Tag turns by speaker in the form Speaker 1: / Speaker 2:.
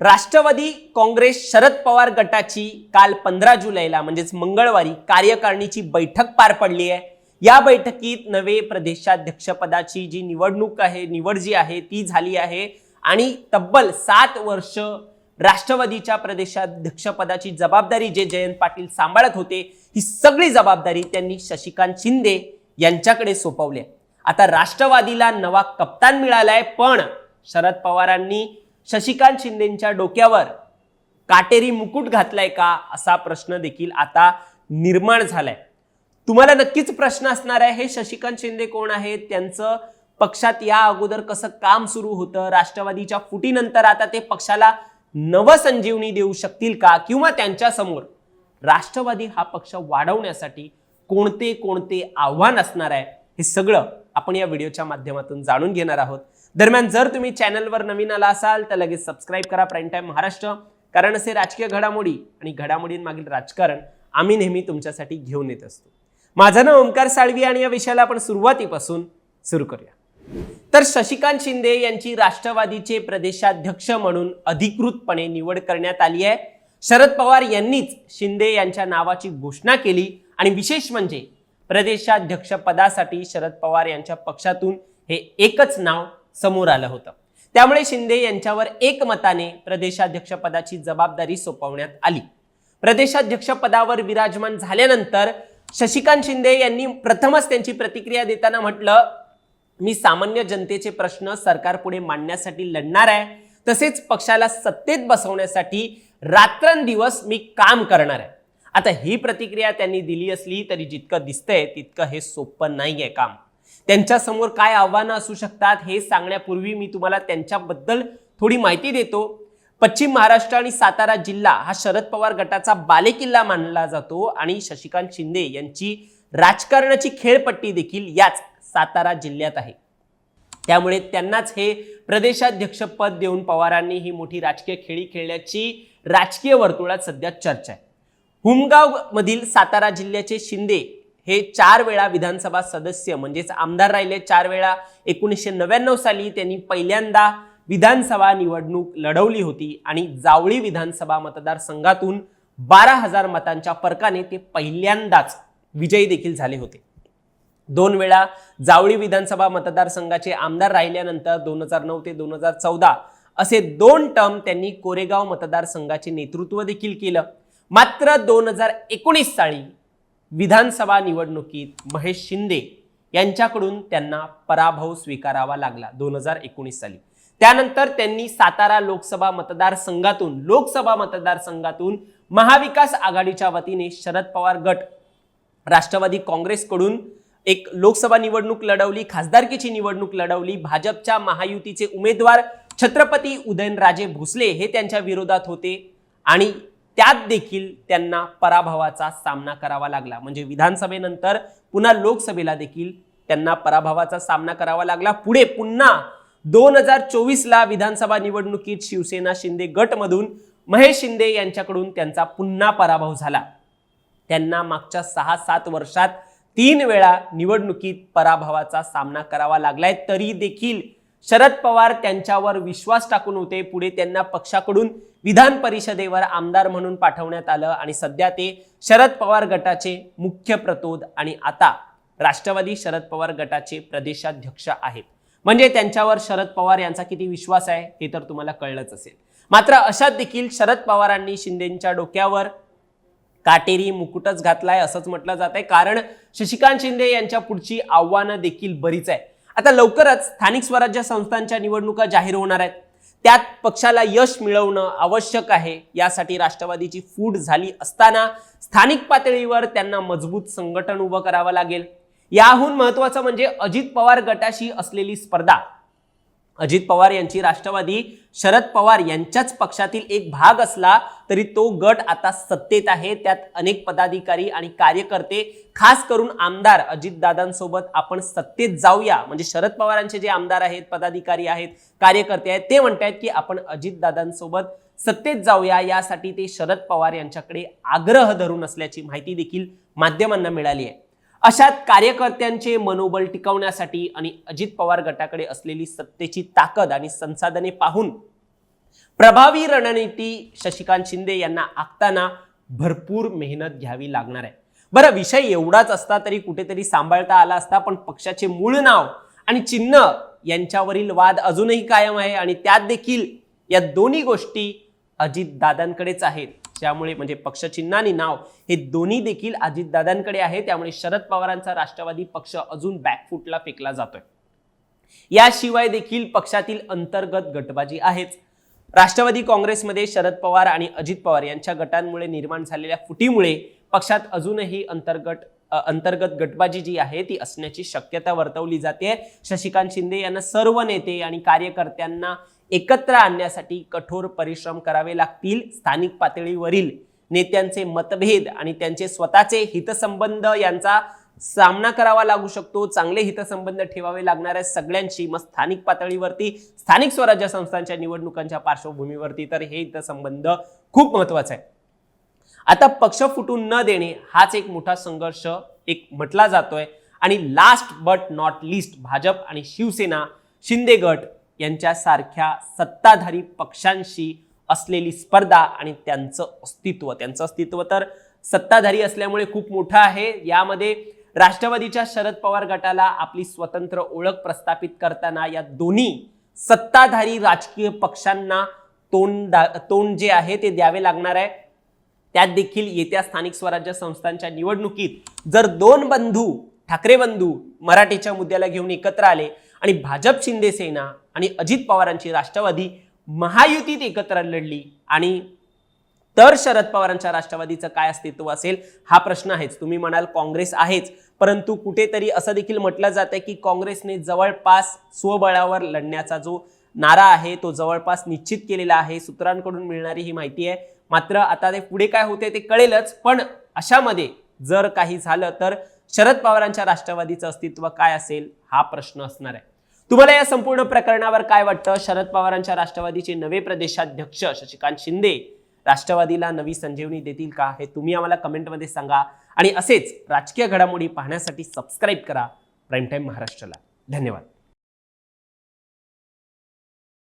Speaker 1: राष्ट्रवादी काँग्रेस शरद पवार गटाची काल पंधरा जुलैला म्हणजेच मंगळवारी कार्यकारिणीची बैठक पार पडली आहे. या बैठकीत नवे प्रदेशाध्यक्षपदाची जी निवडणूक आहे निवड जी आहे ती झाली आहे. आणि तब्बल सात वर्ष राष्ट्रवादीच्या प्रदेशाध्यक्षपदाची जबाबदारी जे जयंत पाटील सांभाळत होते ही सगळी जबाबदारी त्यांनी शशिकांत शिंदे यांच्याकडे सोपवली आता राष्ट्रवादीला नवा कप्तान मिळालाय पण शरद पवारांनी शशिकांत शिंदेच्या डोक्यावर काटेरी मुकुट घातलाय का असा प्रश्न देखील आता निर्माण झालाय. तुम्हाला नक्कीच प्रश्न असणार आहे हे शशिकांत शिंदे कोण आहेत? त्यांचं पक्षात या अगोदर कसं काम सुरू होतं? राष्ट्रवादीच्या फुटीनंतर आता ते पक्षाला नवसंजीवनी देऊ शकतील का? किंवा त्यांच्यासमोर राष्ट्रवादी हा पक्ष वाढवण्यासाठी कोणते कोणते आव्हान असणार आहे? हे सगळं आपण या व्हिडिओच्या माध्यमातून जाणून घेणार आहोत. दरम्यान जर तुम्ही चॅनलवर नवीन आला असाल तर लगेच सबस्क्राईब करा प्राईम टाईम महाराष्ट्र. कारण असे राजकीय घडामोडी आणि घडामोडींमागील राजकारण आम्ही नेहमी तुमच्यासाठी घेऊन येत असतो. माझं नाव ओंकार साळवी आणि या विषयाला आपण सुरुवातीपासून सुरू करूया. तर शशिकांत शिंदे यांची राष्ट्रवादीचे प्रदेशाध्यक्ष म्हणून अधिकृतपणे निवड करण्यात आली आहे. शरद पवार यांनीच शिंदे यांच्या नावाची घोषणा केली आणि विशेष म्हणजे प्रदेशाध्यक्षपदासाठी शरद पवार यांच्या पक्षातून हे एकच नाव समोर आलं होतं. त्यामुळे शिंदे यांच्यावर एकमताने प्रदेशाध्यक्षपदाची जबाबदारी सोपवण्यात आली. प्रदेशाध्यक्षपदावर विराजमान झाल्यानंतर शशिकांत शिंदे यांनी प्रथमच त्यांची प्रतिक्रिया देताना म्हटलं मी सामान्य जनतेचे प्रश्न सरकारपुढे मांडण्यासाठी लढणार आहे. तसेच पक्षाला सत्तेत बसवण्यासाठी रात्रंदिवस मी काम करणार आहे. आता ही प्रतिक्रिया त्यांनी दिली असली तरी जितकं दिसतंय तितकं हे सोपं नाही आहे काम. त्यांच्यासमोर काय आव्हानं असू शकतात हे सांगण्यापूर्वी मी तुम्हाला त्यांच्याबद्दल थोडी माहिती देतो. पश्चिम महाराष्ट्र आणि सातारा जिल्हा हा शरद पवार गटाचा बालेकिल्ला मानला जातो आणि शशिकांत शिंदे यांची राजकारणाची खेळपट्टी देखील याच सातारा जिल्ह्यात आहे. त्यामुळे त्यांनाच हे प्रदेशाध्यक्षपद देऊन पवारांनी ही मोठी राजकीय खेळी खेळल्याची राजकीय वर्तुळात सध्या चर्चा आहे. हुमगाव मधील सातारा जिल्ह्याचे शिंदे हे चार वेळा विधानसभा सदस्य म्हणजेच आमदार राहिले. चार वेळा एकोणीसशे नव्याण्णव साली त्यांनी पहिल्यांदा विधानसभा निवडणूक लढवली होती आणि जावळी विधानसभा मतदारसंघातून बारा हजार मतांच्या फरकाने ते पहिल्यांदाच विजयी देखील झाले होते. दोन वेळा जावळी विधानसभा मतदारसंघाचे आमदार राहिल्यानंतर दोन हजार नऊ ते दोन हजार चौदा असे दोन टर्म त्यांनी कोरेगाव मतदारसंघाचे नेतृत्व देखील केलं. मात्र दोन हजार एकोणीस साली विधानसभा निवडणुकीत महेश शिंदे यांच्याकडून त्यांना पराभव स्वीकारावा लागला दोन हजार एकोणीस साली. त्यानंतर त्यांनी सातारा लोकसभा मतदारसंघातून लोकसभा मतदारसंघातून महाविकास आघाडीच्या वतीने शरद पवार गट राष्ट्रवादी काँग्रेसकडून एक लोकसभा निवडणूक लढवली खासदारकीची निवडणूक लढवली भाजपच्या महायुतीचे उमेदवार छत्रपती उदयनराजे भोसले हे त्यांच्या विरोधात होते आणि त्यात देखील त्यांना पराभवाचा सामना करावा लागला. म्हणजे विधानसभेनंतर पुन्हा लोकसभेला देखील त्यांना पराभवाचा सामना करावा लागला. पुढे पुन्हा दोन हजार चोवीसला विधानसभा निवडणुकीत शिवसेना शिंदे गटमधून महेश शिंदे यांच्याकडून त्यांचा पुन्हा पराभव झाला. त्यांना मागच्या सहा सात वर्षात तीन वेळा निवडणुकीत पराभवाचा सामना करावा लागलाय. तरी देखील शरद पवार त्यांच्यावर विश्वास टाकून होते. पुढे त्यांना पक्षाकडून विधान परिषदेवर आमदार म्हणून पाठवण्यात आलं आणि सध्या ते शरद पवार गटाचे मुख्य प्रतोद आणि आता राष्ट्रवादी शरद पवार गटाचे प्रदेशाध्यक्ष आहेत. म्हणजे त्यांच्यावर शरद पवार यांचा किती विश्वास आहे हे तर तुम्हाला कळलंच असेल. मात्र अशात देखील शरद पवारांनी शिंदेच्या डोक्यावर काटेरी मुकुटच घातलाय असंच म्हटलं जात आहे कारण शशिकांत शिंदे यांच्या पुढची आव्हानं देखील बरीच आहे आता लवकरच स्थानिक स्वराज्य संस्थांच्या निवडणुका जाहीर होणार आहेत. त्यात पक्षाला यश मिळवणं आवश्यक आहे. यासाठी राष्ट्रवादीची फूट झाली असताना स्थानिक पातळीवर त्यांना मजबूत संघटन उभं करावं लागेल. याहून महत्वाचं म्हणजे अजित पवार गटाशी असलेली स्पर्धा. अजित पवार यांची राष्ट्रवादी शरद पवार यांच्याच पक्षातील एक भाग असला तरी तो गट आता सत्तेत आहे. त्यात अनेक पदाधिकारी आणि कार्यकर्ते खास करून आमदार अजितदादांसोबत आपण सत्तेत जाऊया. म्हणजे शरद पवारांचे जे आमदार आहेत पदाधिकारी आहेत कार्यकर्ते आहेत ते म्हणतायत की आपण अजितदादांसोबत सत्तेत जाऊया. यासाठी ते शरद पवार यांच्याकडे आग्रह धरून असल्याची माहिती देखील माध्यमांना मिळाली आहे. अशात कार्यकर्त्यांचे मनोबल टिकवण्यासाठी आणि अजित पवार गटाकडे असलेली सत्तेची ताकद आणि संसाधने पाहून प्रभावी रणनीती शशिकांत शिंदे यांना आखताना भरपूर मेहनत घ्यावी लागणार आहे. बरं विषय एवढाच असता तरी कुठेतरी सांभाळता आला असता पण पक्षाचे मूळ नाव आणि चिन्ह यांच्यावरील वाद अजूनही कायम आहे आणि त्यात देखील या दोन्ही गोष्टी अजितदादांकडेच आहेत. त्यामुळे म्हणजे पक्षचिन्ह आणि नाव हे दोन्ही देखील अजितदादांकडे आहे. त्यामुळे शरद पवारांचा राष्ट्रवादी पक्ष अजून बॅकफूटला फेकला जातोय. याशिवाय देखील पक्षातील अंतर्गत गटबाजी आहेच. राष्ट्रवादी काँग्रेसमध्ये शरद पवार आणि अजित पवार यांच्या गटांमुळे निर्माण झालेल्या फुटीमुळे पक्षात अजूनही अंतर्गत अंतर्गत गटबाजी जी आहे ती असण्याची शक्यता वर्तवली जाते. शशिकांत शिंदे यांना सर्व नेते आणि कार्यकर्त्यांना एकत्र आणण्यासाठी कठोर परिश्रम करावे लागतील. स्थानिक पातळीवरील नेत्यांचे मतभेद आणि त्यांचे स्वतःचे हितसंबंध यांचा सामना करावा लागू शकतो. चांगले हितसंबंध ठेवावे लागणाऱ्या सगळ्यांशी मग स्थानिक पातळीवरती स्थानिक स्वराज्य संस्थांच्या निवडणुकांच्या पार्श्वभूमीवरती तर हे हितसंबंध खूप महत्त्वाचा आहे आता पक्ष फुटून न देणे हाच एक मोठा संघर्ष एक म्हटला जातोय. आणि last but not least Bhajap आणि शिवसेना शिंदे गट यांच्यासारख्या सत्ताधारी पक्षांशी असलेली स्पर्धा आणि त्यांचं अस्तित्व. त्यांचं अस्तित्व तर सत्ताधारी असल्यामुळे खूप मोठं आहे. यामध्ये राष्ट्रवादीच्या शरद पवार गटाला आपली स्वतंत्र ओळख प्रस्थापित करताना या दोन्ही सत्ताधारी राजकीय पक्षांना तोंड दा- तोंड जे आहे ते द्यावे लागणार आहे. त्यात देखील येत्या स्थानिक स्वराज्य संस्थांच्या निवडणुकीत जर दोन बंधू ठाकरे बंधू मराठीच्या मुद्द्याला घेऊन एकत्र आले आणि भाजप शिंदे सेना आणि अजित पवारांची राष्ट्रवादी महायुतीत एकत्र लढली. आणि तर शरद पवारांच्या राष्ट्रवादीचं काय अस्तित्व असेल? हा प्रश्न आहेच. तुम्ही म्हणाल काँग्रेस आहेच. परंतु कुठेतरी असं देखील म्हटलं जातं की काँग्रेसने जवळपास स्वबळावर लढण्याचा जो नारा आहे तो जवळपास निश्चित केलेला आहे. सूत्रांकडून मिळणारी ही माहिती आहे. मात्र आता ते पुढे काय होते ते कळेलच. पण अशामध्ये जर काही झालं तर शरद पवारांच्या राष्ट्रवादीचं अस्तित्व काय असेल? हा प्रश्न असणार आहे. तुम्हाला या संपूर्ण प्रकरणावर काय वाटतं? शरद पवारांच्या राष्ट्रवादीचे नवे प्रदेशाध्यक्ष शशिकांत शिंदे राष्ट्रवादीला नवी संजीवनी देतील का? हे तुम्ही आम्हाला कमेंटमध्ये सांगा. आणि असेच राजकीय घडामोडी पाहण्यासाठी सबस्क्राईब करा. प्राईम टाईम महाराष्ट्राला. धन्यवाद.